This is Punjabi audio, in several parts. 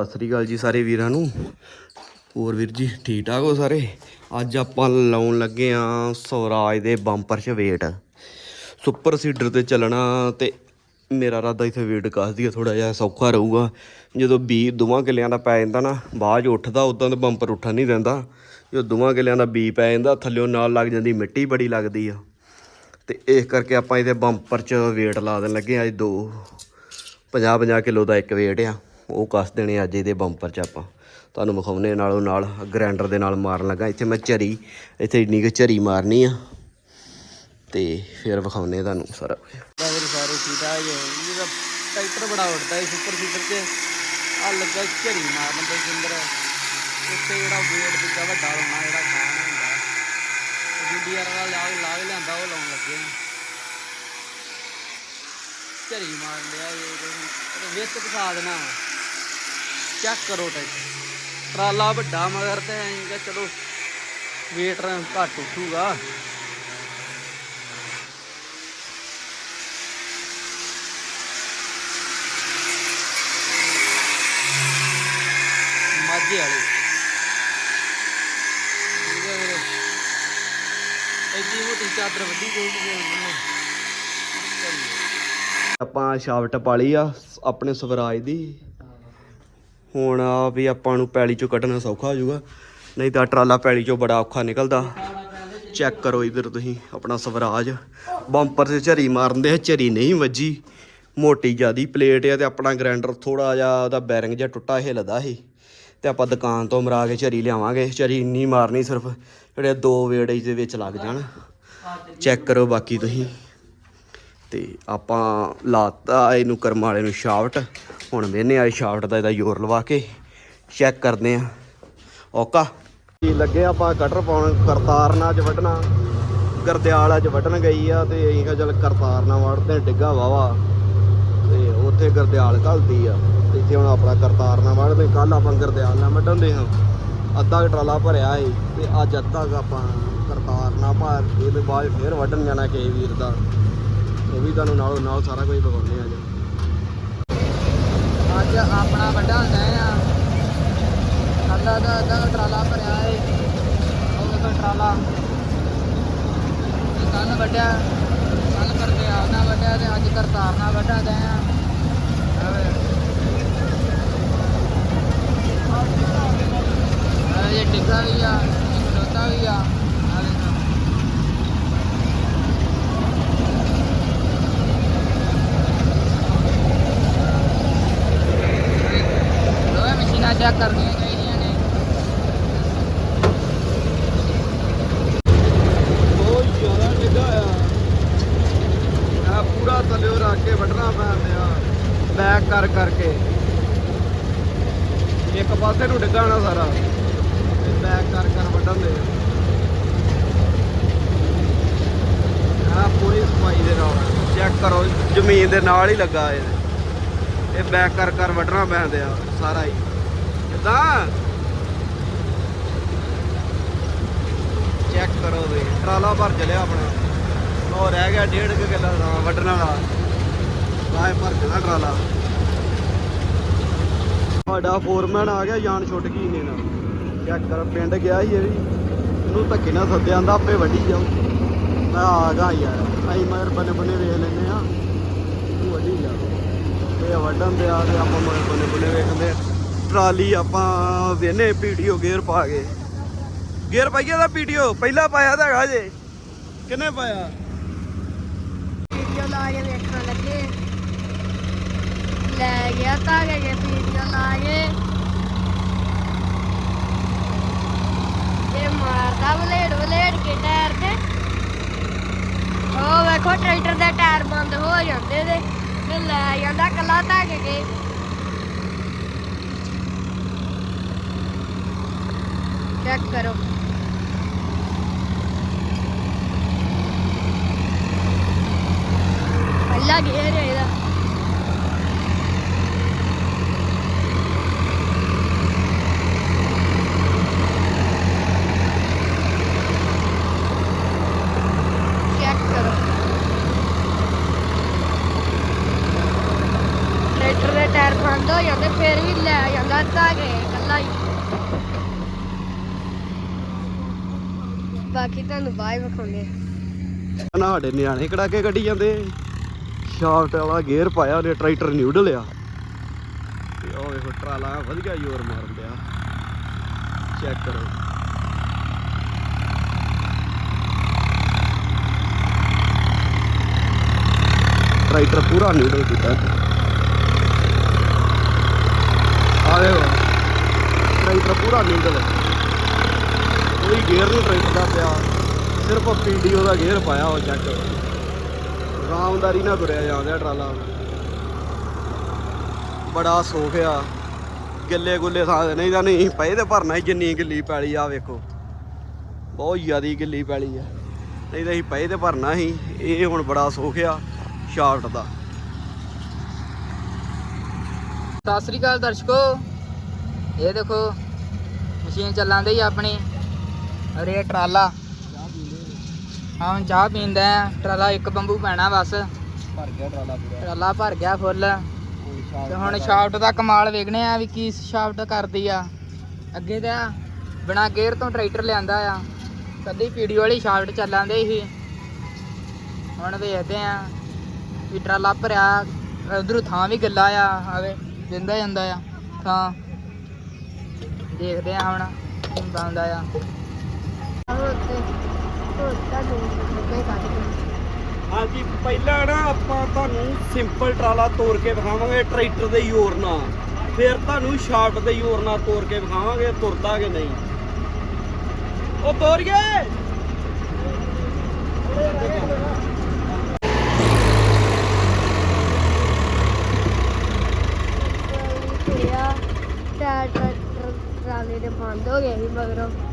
ਸਤਿ ਸ੍ਰੀ ਅਕਾਲ ਜੀ ਸਾਰੇ ਵੀਰਾਂ ਨੂੰ। ਹੋਰ ਵੀਰ ਜੀ, ਠੀਕ ਠਾਕ ਹੋ ਸਾਰੇ? ਅੱਜ ਆਪਾਂ ਲਾਉਣ ਲੱਗੇ ਆ ਸਵਰਾਜ ਦੇ ਬੰਪਰ 'ਚ ਵੇਟ ਸੁਪਰ ਸੀਡਰ ਤੇ ਚੱਲਣਾ ਤੇ ਮੇਰਾ ਇਰਾਦਾ ਇੱਥੇ ਵੇਟ ਕੱਸਦੀ ਆ ਥੋੜਾ ਜਿਹਾ ਸੌਖਾ ਰਹੂਗਾ। ਜਦੋਂ ਬੀ ਦੋਵਾਂ ਕਿੱਲਿਆਂ ਦਾ ਪੈ ਜਾਂਦਾ ਨਾ, ਬਾਅਦ 'ਚ ਉੱਠਦਾ, ਉਦਾਂ ਤਾਂ ਬੰਪਰ ਉੱਠਣ ਨਹੀਂ ਦਿੰਦਾ। ਜਦੋਂ ਦੋਵਾਂ ਕਿੱਲਿਆਂ ਦਾ ਬੀ ਪੈ ਜਾਂਦਾ ਥੱਲਿਓਂ ਨਾਲ ਲੱਗ ਜਾਂਦੀ ਮਿੱਟੀ ਬੜੀ ਲੱਗਦੀ ਆ। ਤੇ ਇਸ ਕਰਕੇ ਆਪਾਂ ਇਹਦੇ ਬੰਪਰ 'ਚ ਵੇਟ ਲਾ ਦੇਣ ਲੱਗੇ ਅੱਜ ਦੋ 50 50 ਕਿਲੋ ਦਾ ਇੱਕ ਵੇਟ ਆ। ਉਹ ਕੱਸ ਦੇਣੇ ਅੱਜ ਇਹਦੇ ਬੰਪਰ 'ਚ ਆਪਾਂ। ਤੁਹਾਨੂੰ ਵਿਖਾਉਨੇ ਨਾਲੋਂ ਨਾਲ ਗ੍ਰਾਈਂਡਰ ਦੇ ਨਾਲ ਮਾਰਨ ਲੱਗਾ। ਇੱਥੇ ਮੈਂ ਝਰੀ, ਇੱਥੇ ਇੰਨੀ ਕੁ ਝਰੀ ਮਾਰਨੀ ਆ। ਤੇ ਫਿਰ ਵਿਖਾਉਨੇ ਤੁਹਾਨੂੰ ਸਾਰਾ ਕੁਝ ਸਾਰੇ ਸੀਟਾ ਹੈ ਇਹਦਾ ਟਰੈਕਟਰ ਬੜਾ ਉੱਡਦਾ ਹੈ ਸੁਪਰ ਸੀਟਰ ਤੇ ਆ ਲੱਗਾ ਝਰੀ ਮਾਰਨ ਦੇ ਜਿੰਦਰ। ਉੱਤੇ ਜਿਹੜਾ ਵੇਟ ਦਿੱਤਾ ਵੱਡਾ ਲਾਉਣਾ, ਜਿਹੜਾ ਖਾਣ ਹੁੰਦਾ। ਜੀਡੀਆਰ ਵਾਲਾ ਲਾਗ ਲਾਗ ਲਿਆਂਦਾ, ਉਹ ਲਾਉਣ ਲੱਗੇ ਝਰੀ ਮਾਰ ਲਿਆ ਇਹ ਵਿੱਚ ਫਸਾ ਦੇਣਾ। ਚੈੱਕ ਕਰੋ ਟਰੈਕਟਰ ਟਰਾਲਾ ਵੱਡਾ ਮਗਰ ਤੇ ਐਂ ਕਿ ਚਲੋ ਵੇਟ ਘੱਟ ਉੱਠੂਗਾ। ਮਾਝੇ ਵਾਲੇ। ਠੀਕ ਮੋਟੀ ਚਾਦਰ ਵੱਡੀ ਕੋਈ ਨਹੀਂ ਆਪਾਂ ਸ਼ਾਫਟ ਪਾਲੀ ਆ, ਆਪਣੇ ਸਵਰਾਜ ਦੀ। ਹੁਣ ਆ ਵੀ ਆਪਾਂ ਨੂੰ ਪੈਲੀ ਚੋਂ ਕੱਢਣਾ ਸੌਖਾ ਹੋ ਜਾਊਗਾ। ਨਹੀਂ ਤਾਂ ਟਰਾਲਾ ਪੈਲੀ ਚੋਂ ਬੜਾ ਔਖਾ ਨਿਕਲਦਾ। ਚੈੱਕ ਕਰੋ ਇਧਰ ਤੁਸੀਂ ਆਪਣਾ ਸਵਰਾਜ। ਬੰਪਰ ਤੇ ਝਰੀ ਮਾਰਦੇ ਆ ਝਰੀ ਨਹੀਂ ਵੱਜੀ। ਮੋਟੀ ਜਿਆਦੀ ਪਲੇਟ ਆ ਤੇ ਆਪਣਾ ਗ੍ਰਾਈਂਡਰ ਥੋੜਾ ਜਿਹਾ ਉਹਦਾ ਬੈਰਿੰਗ ਜਿਹਾ ਟੁੱਟਾ ਹਿੱਲਦਾ ਸੀ। ਤੇ ਆਪਾਂ ਦੁਕਾਨ ਤੋਂ ਮਰਾ ਕੇ ਝਰੀ ਲਿਆਵਾਂਗੇ। ਝਰੀ ਇੰਨੀ ਮਾਰਨੀ ਸਿਰਫ ਜਿਹੜੇ ਦੋ ਵੇੜੇ ਦੇ ਵਿੱਚ ਲੱਗ ਜਾਣ। ਚੈੱਕ ਕਰੋ ਬਾਕੀ ਤੁਸੀਂ। ਤੇ ਆਪਾਂ ਲਾਤਾ ਇਹਨੂੰ ਕਰਮ ਵਾਲੇ ਨੂੰ ਸ਼ਾਫਟ ਹੁਣ ਵੇਨੇ ਆ ਸ਼ਾਫਟ ਦਾ ਇਹਦਾ ਜ਼ੋਰ ਲਵਾ ਕੇ ਚੈੱਕ ਕਰਦੇ ਆ। ਔਕਾ ਕੀ ਲੱਗੇ ਆਪਾਂ ਕਟਰ ਪਾਉਣ ਕਰਤਾਰਨਾ ਅੱਜ ਵੱਢਣਾ। ਗਰਦਿਆਲ ਅੱਜ ਵੱਢਣ ਗਈ ਆ ਤੇ ਅਸੀਂ ਕਿਹਾ ਚੱਲ ਕਰਤਾਰਨਾ ਵੱਢਦੇ ਹਾਂ, ਡਿੱਗਾ ਵਾਵਾ ਤੇ ਉੱਥੇ ਗਰਦਿਆਲ ਘਲਦੀ ਆ। ਇੱਥੇ ਹੁਣ ਆਪਣਾ ਕਰਤਾਰਨਾ ਵੱਢਦੇ ਕੱਲ ਆਪਾਂ ਗਰਦਿਆਲ ਨਾਲ ਵੱਢਣਦੇ ਹਾਂ। ਅੱਧਾ ਕੁ ਟਰਾਲਾ ਭਰਿਆ ਏ ਤੇ ਅੱਜ ਅੱਧਾ ਕੁ ਆਪਾਂ ਕਰਤਾਰਨਾ ਭਰ ਕੇ ਇਹਦੇ ਬਾਅਦ ਫੇਰ ਵੱਢਣ ਜਾਣਾ ਕਿਸੇ ਵੀਰ ਦਾ। ਉਹ ਵੀ ਤੁਹਾਨੂੰ ਨਾਲੋਂ ਨਾਲ ਸਾਰਾ ਕੁਝ ਬਗਾਉਂਦੇ ਆ ਜੀ ਅੱਜ ਆਪਣਾ ਵੱਡਾ ਹੁੰਦਾ ਆ। ਕੱਲਾ ਦਾ ਅੱਧਾ ਟਰਾਲਾ ਭਰਿਆ ਏ। ਉਹ ਵੇਖੋ ਟਰਾਲਾ। ਕੱਲ ਵੱਡਿਆ। ਕੱਲ ਕਰਦੇ ਆ ਨਾ ਤੇ ਅੱਜ ਕਰਤਾਰਨਾ ਵੱਡਾ ਦਾ ਆ। ਇਹ ਡਿੱਗਾ ਵੀ ਆ ਇੱਕ ਵੀ ਆ ਆ ਵੇਖੋ ਦੋਵੇਂ ਮਸ਼ੀਨਾਂ ਚੈੱਕ ਕਰਨੀਆਂ ਚਾਹੀਦੀਆਂ ਨੇ ਬਹੁਤ ਜ਼ਿਆਦਾ ਡਿੱਗਾ ਆ ਆ ਪੂਰਾ ਥੱਲੇ ਰੱਖ ਕੇ ਵੱਢਣਾ ਪੈਂਦਾ ਬੈਕ ਕਰ ਕਰਕੇ। ਇੱਕ ਪਾਸੇ ਨੂੰ ਡਿੱਗਾ ਨਾ ਸਾਰਾ, ਤੇ ਬੈਕ ਕਰ ਕਰ ਵੱਢਣ ਦੇ ਆ ਪੂਰੀ ਸਫ਼ਾਈ ਦੇ ਨਾਲ ਚੈੱਕ ਕਰੋ, ਜ਼ਮੀਨ ਦੇ ਨਾਲ ਹੀ ਲੱਗਾ ਇਹ। ਇਹ ਬੈਕ ਕਰ ਕਰ ਵੱਢਣਾ ਪੈਂਦਾ ਆ, ਸਾਰਾ ਹੀ। ਕਿਦਾਂ? ਚੈੱਕ ਕਰੋ ਵੀ, ਟਰਾਲਾ ਭਰ ਚਲਿਆ ਆਪਣਾ। ਉਹ ਰਹਿ ਗਿਆ ਡੇਢ ਕੁ ਕਿੱਲਾ ਦਾ ਵੱਢਣ ਵਾਲਾ। ਲਾਏ ਭਰ ਚਲਾ ਟਰਾਲਾ? ਸਾਡਾ ਫੋਰਮੈਨ ਆ ਗਿਆ, ਜਾਨ ਛੁੱਟ ਗਈ ਇਹਨੇ ਨਾਲ। ਚੈੱਕ ਕਰ, ਪਿੰਡ ਗਿਆ ਸੀ ਇਹ ਵੀ। ਇਹਨੂੰ ਧੱਕੇ ਨਾਲ ਸੱਦਿਆ, ਆਂਦਾ ਆਪੇ ਵੱਢੀ ਜਾਓ ਮੈਂ ਆ ਗਾ ਯਾਰ, ਅਸੀਂ ਮਗਰ ਬਨੇ ਬਨੇ ਵੇਖ ਲੈਨੇ ਆ ਤੂੰ ਵੱਢੀ ਜਾ। ਇਹ ਵੱਢਣ ਦੇ ਆ, ਤੇ ਆਪਾਂ ਮਗਰ ਬਨੇ ਬਨੇ ਵੇਖਦੇ ਟਰਾਲੀ ਆਪਾਂ ਵੇਨੇ ਪੀਟੀਓ ਗੇਅਰ ਪਾ ਕੇ। ਗੇਅਰ ਪਾਈਏ ਦਾ ਪੀਟੀਓ? ਪਹਿਲਾਂ ਪਾਇਆ ਤਾਂ ਹੈਗਾ ਜੇ। ਕਿੰਨੇ ਪਾਇਆ? ਵੀਡੀਓ ਲਾ ਕੇ ਵੇਖਣ ਲੱਗੇ। ਲੈ ਗਿਆ ਤਾਂ ਗਏ ਵੀਡੀਓ ਲਾ ਕੇ ਇਹ ਮਾਰਦਾ ਬਲੇਡ ਬਲੇਡ ਕੇ ਟਾਇਰ ਤੇ। ਉਹ ਵੇਖੋ, ਟਰੈਕਟਰ ਦੇ ਟਾਇਰ ਬੰਦ ਹੋ ਜਾਂਦੇ ਤੇ ਤੇ ਲੈ ਜਾਂਦਾ ਕੱਲਾ ਧੱਕ ਕੇ ਚੈੱਕ ਕਰੋ। ਪਹਿਲਾ ਗੇਅਰ ਹੈ ਇਹਦਾ ਚੈੱਕ ਕਰੋ ਟਰੈਕਟਰ ਦੇ ਗਏ ਕੱਲਾ ਹੀ। ਬਾਕੀ ਤੁਹਾਨੂੰ ਬਾਈ ਵਿਖਾਉਂਦੇ ਨਾ ਸਾਡੇ ਨਿਆਣੇ ਕੜਾਕੇ ਕੱਢੀ ਜਾਂਦੇ। ਸ਼ਾਫਟ ਵਾਲਾ ਗੇਅਰ ਪਾਇਆ, ਉਹਨੇ ਟਰੈਕਟਰ ਨਿਊਡਲ ਆ ਤੇ ਉਹ ਵੇਖੋ, ਟਰਾਲਾ ਵਧੀਆ ਜ਼ੋਰ ਮਾਰਨ ਡਿਆ। ਚੈੱਕ ਕਰੋ। ਟਰੈਕਟਰ ਪੂਰਾ ਨਿਊਡਲ ਕੀਤਾ। ਆ ਟਰੈਕਟਰ ਪੂਰਾ ਨਿਊਡਲ ਹੈ। ਕੋਈ ਗੇਅਰ ਨਹੀਂ ਟਰੈਕਟਰ ਦਾ ਪਿਆ। ਸਿਰਫ ਪੀਡੀਓ ਦਾ ਗੇਅਰ ਪਾਇਆ ਉਹ ਚੈੱਕ ਕਰੋ ਰਾਮਦਾਰੀ ਨਾਲ ਤੁਰਿਆ ਜਾਂਦਾ ਟਰਾਲਾ। ਬੜਾ ਸੋਖ ਆ। ਗਿੱਲੇ ਗੁੱਲੇ ਥਾਂ ਨਹੀਂ ਤਾਂ ਨਹੀਂ, ਪਏ ਤੇ ਭਰਨਾ ਸੀ ਜਿੰਨੀ ਗਿੱਲੀ ਪੈਲੀ ਆ, ਵੇਖੋ। ਬਹੁਤ ਜ਼ਿਆਦੀ ਗਿੱਲੀ ਪੈਲੀ ਆ। ਨਹੀਂ ਤਾਂ ਅਸੀਂ ਪਏ ਤੇ ਭਰਨਾ ਸੀ ਇਹ ਹੁਣ ਬੜਾ ਸੋਖ ਆ, ਸ਼ਾਰਟ ਦਾ। ਸਤਿ ਸ੍ਰੀ ਅਕਾਲ ਦਰਸ਼ਕੋ। ਇਹ ਦੇਖੋ ਮਸ਼ੀਨ ਚੱਲਾਂ ਦੀ ਆਪਣੀ। ਔਰ ਇਹ ਟਰਾਲਾ। ਹਾਂ ਹੁਣ ਚਾਹ ਪੀਂਦਾ ਆ। ਟਰਾਲਾ ਇੱਕ ਬੰਬੂ ਪੈਣਾ ਬਸ। ਭਰ ਗਿਆ ਟਰਾਲਾ ਪੂਰਾ। ਟਰਾਲਾ ਭਰ ਗਿਆ ਫੁੱਲ। ਤੇ ਹੁਣ ਸ਼ਾਫਟ ਦਾ ਕਮਾਲ ਵੇਖਣੇ ਆ ਵੀ ਕੀ ਸ਼ਾਫਟ ਕਰਦੀ ਆ। ਅੱਗੇ ਤਾਂ ਬਿਨਾ ਗੇਅਰ ਤੋਂ ਟਰੈਕਟਰ ਲਿਆਂਦਾ ਆ। ਕਦੀ ਪੀਡੀਓ ਵਾਲੀ ਸ਼ਾਫਟ ਚੱਲਾਂ ਦੇ ਸੀ। ਹੁਣ ਵੇਖਦੇ ਆ ਵੀ ਟਰਾਲਾ ਭਰਿਆ ਉਧਰੋਂ ਥਾਂ ਵੀ ਗੱਲਾ ਆ ਆਵੇ। ਦਿੰਦਾ ਜਾਂਦਾ ਆ ਥਾਂ ਦੇਖਦੇ ਆ ਹੁਣ ਕੀ ਬਣਦਾ ਆ। ਤੇ ਤਾਂ ਹਾਂਜੀ ਪਹਿਲਾਂ ਨਾ ਆਪਾਂ ਤੁਹਾਨੂੰ ਸਿੰਪਲ ਟਰਾਲਾ ਤੋੜ ਕੇ ਵਿਖਾਵਾਂਗੇ ਟਰੈਕਟਰ ਦੇ ਜ਼ੋਰ ਨਾਲ ਫਿਰ ਤੁਹਾਨੂੰ ਸ਼ਾਫਟ ਦੇ ਜ਼ੋਰ ਨਾਲ ਤੋੜ ਕੇ ਵਿਖਾਵਾਂਗੇ ਤੁਰਦਾ ਕਿ ਨਹੀਂ। ਉਹ ਤੋੜ ਗਏ ਤੇ ਆ ਟਾਇਰ ਟਰੈਕਟਰ ਦੇ ਬੰਦ ਹੋ ਗਏ ਸੀ ਮਗਰੋਂ।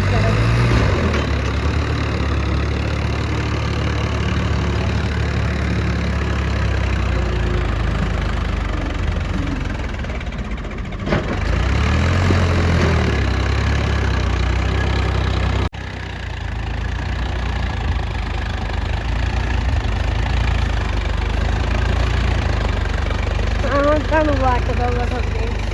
década. Tá no vácuo da nossa frente.